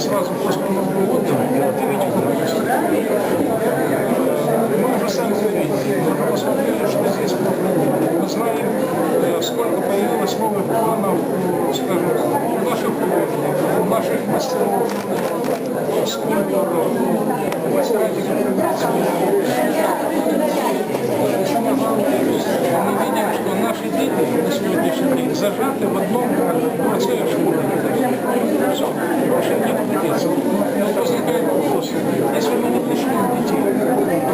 сразу после Нового года, мы уже сами завидели, мы посмотрели, что здесь мы знаем, э, сколько появилось новых планов, скажем, наших художников, наших мастеров, э, скульпторов, мастеров, мы видим, что наши дети на сегодняшний день зажаты в одном дворце школы. Все, больше некуда деться. Но возникает вопрос, если мы не начнем детей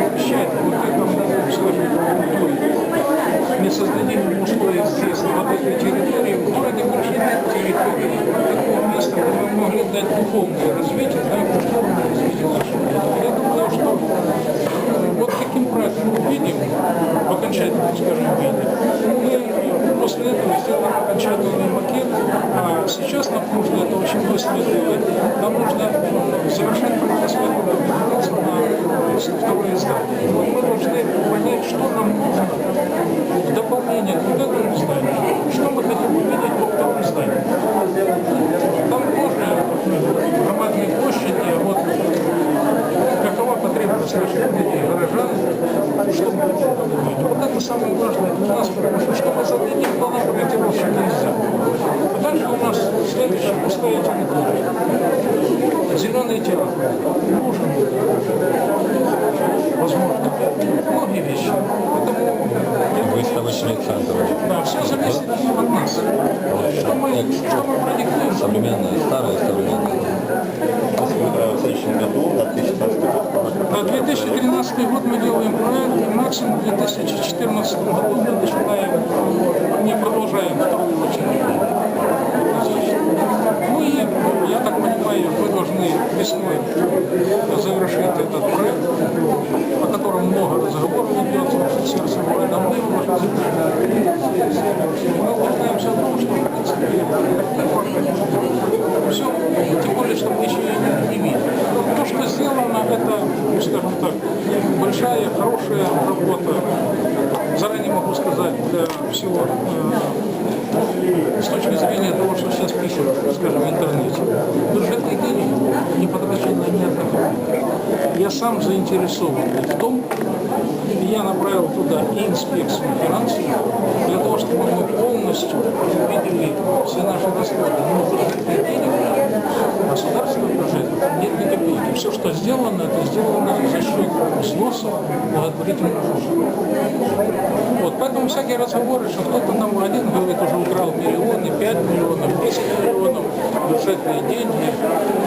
обещать вот этому, скажем, культуре, не создадим условия здесь, на вот этой территории, в городе больше нет территории, такого места, где мы могли дать духовное развитие, да, культурное развитие нашего города. Я думаю, что э, вот таким проектом видим, в окончательном, скажем, виде, мы после этого сделаем окончательный макет, а сейчас нам нужно это очень быстро делать, нам нужно э, процесс подготовки на второе издание. Вот мы должны понять, что нам нужно в дополнение к вот этому изданию, что мы хотим увидеть во втором издании. Там можно громадные площади, вот какова потребность наших людей, горожан, что мы хотим там увидеть. Вот это самое важное для нас, потому что что мы зададим, то нам проектировщик нельзя. А дальше у нас следующая пустая территория. Театр. Нужен. Возможно. Многие вещи. Поэтому Выставочный центр. да, все зависит от нас. Что мы, что мы продиктуем, Современное, старое, современное. В следующем году, на 2015 год, На 2013 год мы делаем проект, и максимум в 2014 году мы начинаем, не продолжаем вторую очередь. Ну и, я так понимаю, мы должны весной завершить этот проект, о котором много разговоров идет, в сердце должны завершить. Мы убеждаемся в том, что, в принципе, все, тем более, что мы еще не видим. То, что сделано, это, скажем так, большая, хорошая работа. Заранее могу сказать для всего, с точки зрения того, что сейчас пишут, скажем, в интернете. Бюджетные деньги не потрачены ни одного. Я сам заинтересован в том, и я направил туда инспекцию финансов, для того, чтобы мы полностью видели все наши расходы. Но бюджетных денег государственного бюджета нет ни копейки. Все, что сделано, это сделано за счет взноса благотворительных служб. Вот, поэтому всякие разговоры, что кто-то нам один говорит, уже украл миллионы, 5 миллионов, 10 миллионов, бюджетные деньги.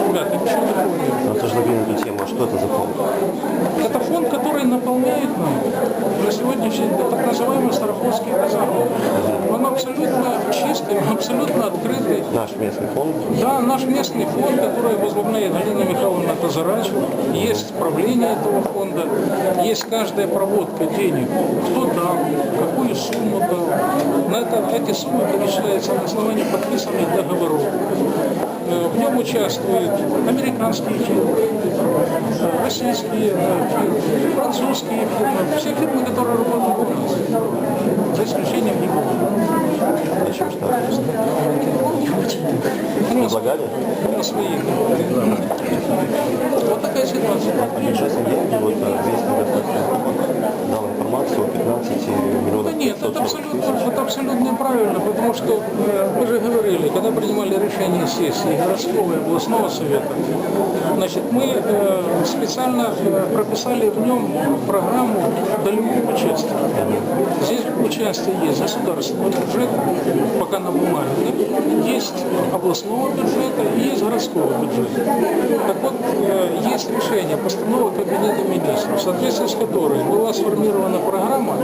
Ребята, ничего такого нет. но тоже задвинутую тему, что это за фонд? Это фонд, который наполняет нам на сегодняшний день так называемый Староходский казарм. Он абсолютно абсолютно открытый. Наш местный фонд, Да, наш местный фонд, который возглавляет Галина Михайловна Тазарач, есть правление этого фонда, есть каждая проводка денег, кто дал, какую сумму дал. На это, эти суммы перечисляются на основании подписанных договоров. Э, В нем участвуют американские фирмы, э, российские э, фирмы, французские фирмы, все фирмы, которые работают у нас, за исключением Никола. Предлагали? на своих. Вот такая ситуация. Сейчас деньги, вот местный о 15 Да миллионов нет, 500 это абсолютно, это абсолютно правильно, потому что э, мы же говорили, когда принимали решение сессии городского и областного совета, значит, мы э, специально э, прописали в нем программу долевого участия. Здесь участие есть государственного бюджета, пока на областного бюджета и есть городского бюджета. Так вот, э, есть решение постановок Кабинета министров, в соответствии с которой была сформирована программа,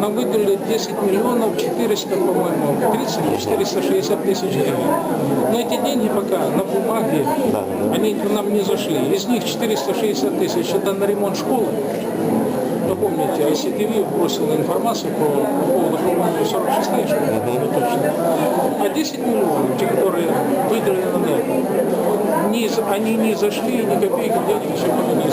нам выделили 10 миллионов 400, по-моему, 30 или 460 тысяч гривен. Но эти деньги пока на бумаге, они к нам не зашли. Из них 460 тысяч это на ремонт школы. Вы помните, ICTV бросила информацию по, по поводу, по-моему, 46 школы, точно. А 10 миллионов, те, которые выделены на это, не, они не зашли, ни копейки денег еще пока не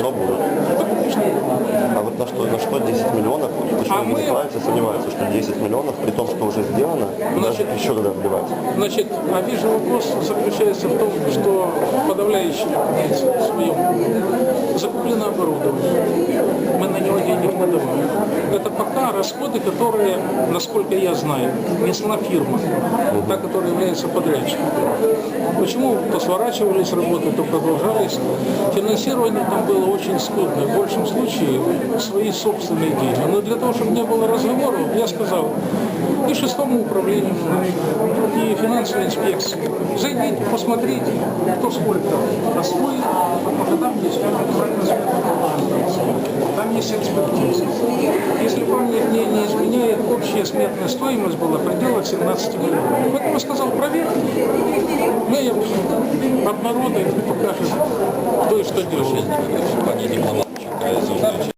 А вот на что, на что 10 миллионов? Почему А мы- Николаевцы сомневаются, что 10 миллионов, при том, что уже сделано, даже еще когда вливать? Значит, обиженный вопрос заключается в том, что подавляющее в своем закуплено оборудование. Мы на него денег не давали. Это пока расходы, которые, насколько я знаю, несла фирма, та, которая является подрядчиком. Почему то сворачивались работы, то продолжались. Финансирование там было очень скудное. В большем случае свои собственные деньги. Но для того, чтобы не было разговоров, я сказал и шестому управлению, и финансовой инспекции. Зайдите, посмотрите, кто сколько освоил, потому что там есть там есть экспертиза. Если память мне не изменяет, общая сметная стоимость была в пределах 17 миллионов. Поэтому я сказал, проверьте. Мы обнародуем и покажем, кто и что. В плане Brasil.